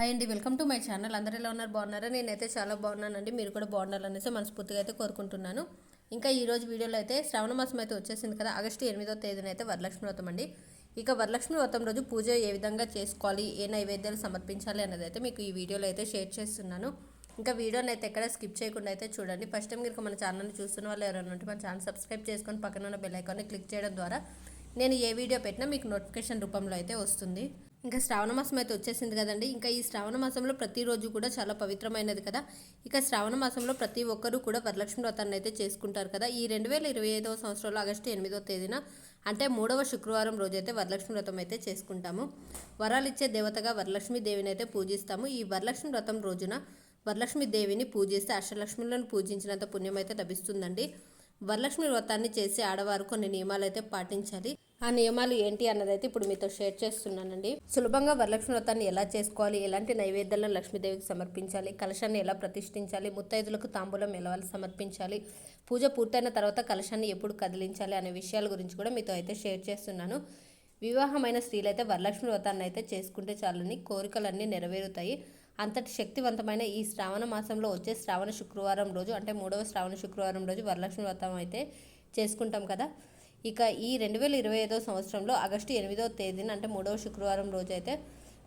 Hi అండి welcome to my channel అందరు ఎలా ఉన్నారు? బాగున్నారా? నేనైతే చాలా బాగున్నానండి. మీరు కూడా బాగున్నారనేసి మనస్ఫూర్తిగా అయితే కోరుకుంటున్నాను. ఇంకా ఈరోజు వీడియోలో అయితే శ్రావణ మాసం అయితే వచ్చేసింది కదా ఆగస్టు ఎనిమిదో తేదీన అయితే వరలక్ష్మి వ్రతం అండి. ఇక వరలక్ష్మి వ్రతం రోజు పూజ ఏ విధంగా చేసుకోవాలి ఏ నైవేద్యాలు సమర్పించాలి అనేది అయితే మీకు ఈ వీడియోలో అయితే షేర్ చేస్తున్నాను. ఇంకా వీడియోని అయితే ఎక్కడ స్కిప్ చేయకుండా అయితే చూడండి. ఫస్ట్ టైం కనుక మన ఛానల్ని చూస్తున్న వాళ్ళు ఎవరైనా ఉంటే మన ఛానల్ సబ్స్క్రైబ్ చేసుకొని పక్కన ఉన్న బెల్ ఐకాన్ని క్లిక్ చేయడం ద్వారా నేను ఏ వీడియో పెట్టినా మీకు నోటిఫికేషన్ రూపంలో అయితే వస్తుంది. ఇంకా శ్రావణ మాసం అయితే వచ్చేసింది కదండి. ఇంకా ఈ శ్రావణ మాసంలో ప్రతిరోజు కూడా చాలా పవిత్రమైనది కదా. ఇక శ్రావణ మాసంలో ప్రతి ఒక్కరూ కూడా వరలక్ష్మి వ్రతాన్ని అయితే చేసుకుంటారు కదా. ఈ రెండు వేల ఇరవై ఐదవ సంవత్సరంలో ఆగస్టు ఎనిమిదో తేదీన అంటే మూడవ శుక్రవారం రోజైతే వరలక్ష్మి వ్రతం అయితే చేసుకుంటాము. వరాలు ఇచ్చే దేవతగా వరలక్ష్మి దేవిని అయితే పూజిస్తాము. ఈ వరలక్ష్మి వ్రతం రోజున వరలక్ష్మి దేవిని పూజిస్తే అష్టలక్ష్మిలను పూజించినంత పుణ్యం అయితే లభిస్తుందండి. వరలక్ష్మి వ్రతాన్ని చేసే ఆడవారు కొన్ని నియమాలు అయితే పాటించాలి. ఆ నియమాలు ఏంటి అన్నదైతే ఇప్పుడు మీతో షేర్ చేస్తున్నానండి. సులభంగా వరలక్ష్మి వ్రతాన్ని ఎలా చేసుకోవాలి? ఎలాంటి నైవేద్యాలను లక్ష్మీదేవికి సమర్పించాలి? కలశాన్ని ఎలా ప్రతిష్ఠించాలి? ముత్తైదులకు తాంబూలం ఎలా సమర్పించాలి? పూజ పూర్తయిన తర్వాత కలశాన్ని ఎప్పుడు కదిలించాలి అనే విషయాల గురించి కూడా మీతో అయితే షేర్ చేస్తున్నాను. వివాహమైన స్త్రీలైతే వరలక్ష్మి వ్రతాన్ని అయితే చేసుకుంటే చాలని కోరికలన్నీ నెరవేరుతాయి. అంతటి శక్తివంతమైన ఈ శ్రావణ మాసంలో వచ్చే శ్రావణ శుక్రవారం రోజు అంటే మూడవ శ్రావణ శుక్రవారం రోజు వరలక్ష్మి వ్రతం అయితే చేసుకుంటాం కదా. ఇక ఈ రెండు వేల ఇరవై ఐదో సంవత్సరంలో ఆగస్టు ఎనిమిదో తేదీన అంటే మూడవ శుక్రవారం రోజు అయితే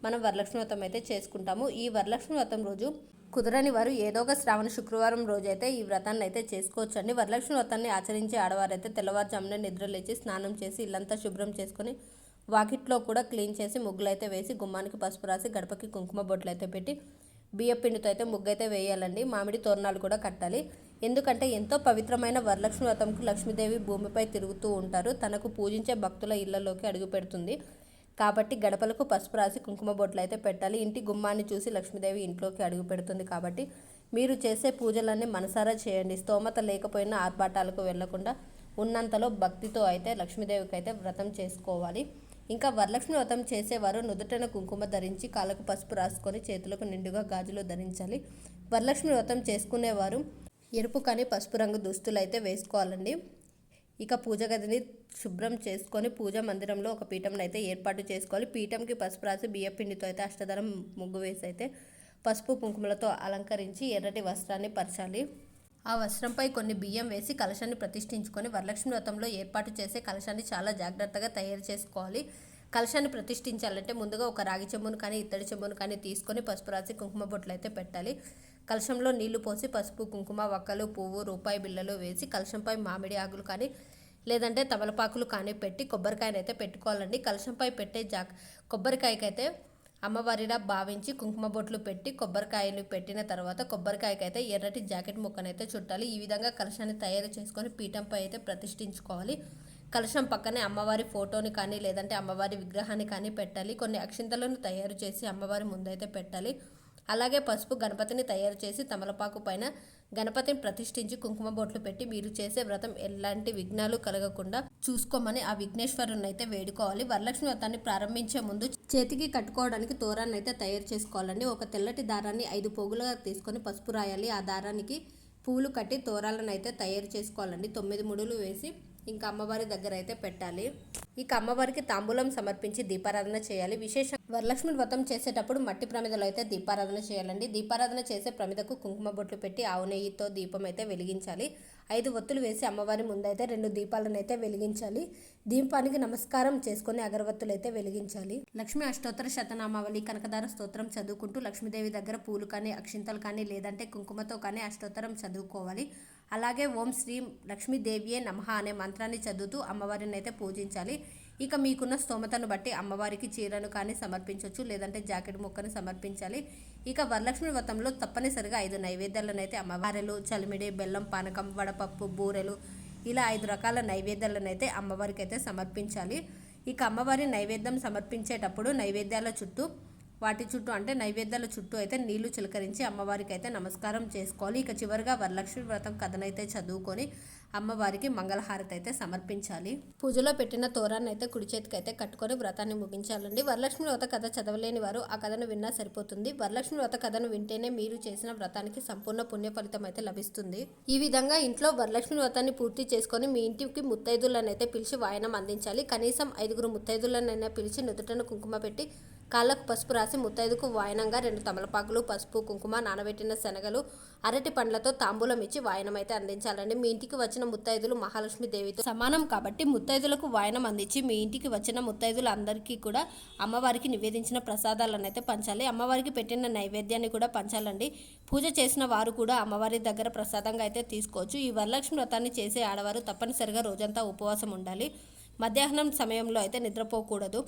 మనం వరలక్ష్మి వ్రతం అయితే చేసుకుంటాము. ఈ వరలక్ష్మి వ్రతం రోజు కుదరని వారు ఏదో ఒక శ్రావణ శుక్రవారం రోజు అయితే ఈ వ్రతాన్ని అయితే చేసుకోవచ్చు అండి వరలక్ష్మి వ్రతాన్ని ఆచరించే ఆడవారైతే తెల్లవారుజామున నిద్ర లేచి స్నానం చేసి ఇల్లంతా శుభ్రం చేసుకొని వాకిట్లో కూడా క్లీన్ చేసి ముగ్గులు అయితే వేసి గుమ్మానికి పసుపు రాసి గడపకి కుంకుమ బొట్లు అయితే పెట్టి బియ్య పిండితో అయితే ముగ్గు అయితే వేయాలండి. మామిడి తోరణాలు కూడా కట్టాలి. ఎందుకంటే ఎంతో పవిత్రమైన వరలక్ష్మి వ్రతంకు లక్ష్మీదేవి భూమిపై తిరుగుతూ ఉంటారు. తనకు పూజించే భక్తుల ఇళ్ళలోకి అడుగు పెడుతుంది. కాబట్టి గడపలకు పసుపు రాసి కుంకుమ బొట్లు అయితే పెట్టాలి. ఇంటి గుమ్మాన్ని చూసి లక్ష్మీదేవి ఇంట్లోకి అడుగు పెడుతుంది కాబట్టి మీరు చేసే పూజలన్నీ మనసారా చేయండి. స్తోమత లేకపోయినా ఆర్భాటాలకు వెళ్ళకుండా ఉన్నంతలో భక్తితో అయితే లక్ష్మీదేవికి అయితే వ్రతం చేసుకోవాలి. ఇంకా వరలక్ష్మి వ్రతం చేసేవారు నుదుటన కుంకుమ ధరించి కాళ్ళకు పసుపు రాసుకొని చేతులకు నిండుగా గాజులు ధరించాలి. వరలక్ష్మి వ్రతం చేసుకునేవారు ఎరుపు కానీ పసుపు రంగు దుస్తులు అయితే వేసుకోవాలండి. ఇక పూజ గదిని శుభ్రం చేసుకొని పూజ మందిరంలో ఒక పీఠంను అయితే ఏర్పాటు చేసుకోవాలి. పీఠంకి పసుపు రాసి బియ్యం పిండితో అయితే అష్టదరం ముగ్గు వేసి అయితే పసుపు కుంకుమలతో అలంకరించి ఎర్రటి వస్త్రాన్ని పరచాలి. ఆ వస్త్రంపై కొన్ని బియ్యం వేసి కలశాన్ని ప్రతిష్ఠించుకొని వరలక్ష్మి వ్రతంలో ఏర్పాటు చేసే కలశాన్ని చాలా జాగ్రత్తగా తయారు చేసుకోవాలి. కలశాన్ని ప్రతిష్ఠించాలంటే ముందుగా ఒక రాగి చెంబును కానీ ఇత్తడి చెంబును కానీ తీసుకొని పసుపు రాసి కుంకుమ బొట్లు అయితే పెట్టాలి. కలశంలో నీళ్ళు పోసి పసుపు కుంకుమ వక్కలు పువ్వు రూపాయి బిళ్ళలు వేసి కలశంపై మామిడి ఆకులు కానీ లేదంటే తమలపాకులు కానీ పెట్టి కొబ్బరికాయనైతే పెట్టుకోవాలండి. కలశంపై పెట్టే జా కొబ్బరికాయకైతే అమ్మవారిలా భావించి కుంకుమ బొట్లు పెట్టి కొబ్బరికాయలు పెట్టిన తర్వాత కొబ్బరికాయకైతే ఎర్రటి జాకెట్ ముక్కనైతే చుట్టాలి. ఈ విధంగా కలశాన్ని తయారు చేసుకొని పీఠంపై అయితే ప్రతిష్ఠించుకోవాలి. కలశం పక్కనే అమ్మవారి ఫోటోని కానీ లేదంటే అమ్మవారి విగ్రహాన్ని కానీ పెట్టాలి. కొన్ని అక్షింతలను తయారు చేసి అమ్మవారి ముందైతే పెట్టాలి. అలాగే పసుపు గణపతిని తయారు చేసి తమలపాకు పైన గణపతిని ప్రతిష్ఠించి కుంకుమ బొట్లు పెట్టి మీరు చేసే వ్రతం ఎలాంటి విఘ్నాలు కలగకుండా చూసుకోమని ఆ విఘ్నేశ్వరుని అయితే వేడుకోవాలి. వరలక్ష్మి వ్రతాన్ని ప్రారంభించే ముందు చేతికి కట్టుకోవడానికి తోరాన్ని అయితే తయారు చేసుకోవాలండి. ఒక తెల్లటి దారాన్ని ఐదు పోగులుగా తీసుకొని పసుపు రాయాలి. ఆ దారానికి పూలు కట్టి తోరాలను అయితే తయారు చేసుకోవాలండి. తొమ్మిది ముడులు వేసి ఇంకా అమ్మవారి దగ్గర అయితే పెట్టాలి. ఇక అమ్మవారికి తాంబూలం సమర్పించి దీపారాధన చేయాలి. విశేష వరలక్ష్మి వ్రతం చేసేటప్పుడు మట్టి ప్రమిదలో అయితే దీపారాధన చేయాలండి. దీపారాధన చేసే ప్రమిదకు కుంకుమ బొట్లు పెట్టి ఆవు నెయ్యితో దీపం అయితే వెలిగించాలి. ఐదు ఒత్తులు వేసి అమ్మవారి ముందైతే రెండు దీపాలను అయితే వెలిగించాలి. దీపానికి నమస్కారం చేసుకుని అగరవత్తులు అయితే వెలిగించాలి. లక్ష్మీ అష్టోత్తర శతనామావళి కనకదార స్తోత్రం చదువుకుంటూ లక్ష్మీదేవి దగ్గర పూలు కానీ అక్షింతలు కానీ లేదంటే కుంకుమతో కానీ అష్టోత్తరం చదువుకోవాలి. అలాగే ఓం శ్రీ లక్ష్మీదేవియే నమః అనే మంత్రాన్ని చదువుతూ అమ్మవారిని అయితే పూజించాలి. ఇక మీకున్న స్తోమతను బట్టి అమ్మవారికి చీరను కానీ సమర్పించవచ్చు లేదంటే జాకెట్ ముక్కను సమర్పించాలి. ఇక వరలక్ష్మి వ్రతంలో తప్పనిసరిగా ఐదు నైవేద్యాలను అయితే అమ్మవారెలు చలిమిడి బెల్లం పానకం వడపప్పు బూరెలు ఇలా ఐదు రకాల నైవేద్యాలను అయితే అమ్మవారికి అయితే సమర్పించాలి. ఇక అమ్మవారి నైవేద్యం సమర్పించేటప్పుడు నైవేద్యాల చుట్టూ వాటి చుట్టూ అంటే నైవేద్యాల చుట్టూ అయితే నీళ్ళు చిలకరించి అమ్మవారికి అయితే నమస్కారం చేసుకోవాలి. ఇక చివరిగా వరలక్ష్మి వ్రతం కథనైతే చదువుకొని అమ్మవారికి మంగళహారతి అయితే సమర్పించాలి. పూజలో పెట్టిన తోరాన్ని అయితే కుడి చేతికి అయితే కట్టుకొని వ్రతాన్ని ముగించాలండి. వరలక్ష్మి వ్రత కథ చదవలేని వారు ఆ కథను విన్నా సరిపోతుంది. వరలక్ష్మి వ్రత కథను వింటేనే మీరు చేసిన వ్రతానికి సంపూర్ణ పుణ్య ఫలితం అయితే లభిస్తుంది. ఈ విధంగా ఇంట్లో వరలక్ష్మి వ్రతాన్ని పూర్తి చేసుకొని మీ ఇంటికి ముత్తైదులను అయితే పిలిచి వాయనం అందించాలి. కనీసం ఐదుగురు ముత్తైదులనైనా పిలిచి నుదుటను కుంకుమ పెట్టి కాళ్ళకు పసుపు రాసి ముత్తైదుకు వాయనంగా రెండు తమలపాకులు పసుపు కుంకుమ నానబెట్టిన శనగలు అరటి పండ్లతో తాంబూలం ఇచ్చి వాయనం అయితే అందించాలండి. మీ ఇంటికి వచ్చిన ముత్తైదులు మహాలక్ష్మి దేవితో సమానం కాబట్టి ముత్తైదులకు వాయనం అందించి మీ ఇంటికి వచ్చిన ముత్తైదులు అందరికీ కూడా అమ్మవారికి నివేదించిన ప్రసాదాలను అయితే పంచాలి. అమ్మవారికి పెట్టిన నైవేద్యాన్ని కూడా పంచాలండి. పూజ చేసిన వారు కూడా అమ్మవారి దగ్గర ప్రసాదంగా అయితే తీసుకోవచ్చు. ఈ వరలక్ష్మి వ్రతాన్ని చేసే ఆడవారు తప్పనిసరిగా రోజంతా ఉపవాసం ఉండాలి. మధ్యాహ్నం సమయంలో అయితే నిద్రపోకూడదు.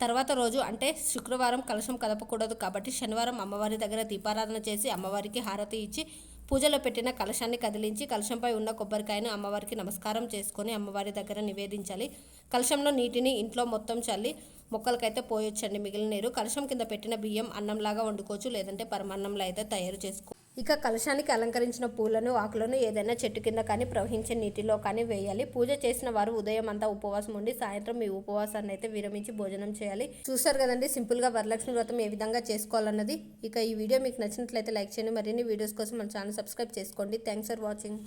తర్వాత రోజు అంటే శుక్రవారం కలశం కదపకూడదు కాబట్టి శనివారం అమ్మవారి దగ్గర దీపారాధన చేసి అమ్మవారికి హారతి ఇచ్చి పూజలో పెట్టిన కలశాన్ని కదిలించి కలశంపై ఉన్న కొబ్బరికాయను అమ్మవారికి నమస్కారం చేసుకొని అమ్మవారి దగ్గర నివేదించాలి. కలశంలో నీటిని ఇంట్లో మొత్తం చల్లి మొక్కలకైతే పోయొచ్చండి మిగిలిన నీరు. కలశం కింద పెట్టిన బియ్యం అన్నంలాగా వండుకోవచ్చు లేదంటే పరమాన్నంలో అయితే తయారు చేసుకో ఇక కలశానికి అలంకరించిన పూలను ఆకులను ఏదైనా చెట్టు కింద కానీ ప్రవహించే నీటిలో కానీ వేయాలి. పూజ చేసిన వారు ఉదయం అంతా ఉపవాసం ఉండి సాయంత్రం ఈ ఉపవాసాన్ని అయితే విరమించి భోజనం చేయాలి. చూసారు కదండి సింపుల్గా వరలక్ష్మి వ్రతం ఏ విధంగా చేసుకోవాలన్నది. ఇక ఈ వీడియో మీకు నచ్చినట్లయితే లైక్ చేయండి. మరిన్ని వీడియోస్ కోసం మన ఛానల్ సబ్స్క్రైబ్ చేసుకోండి. Thanks for watching.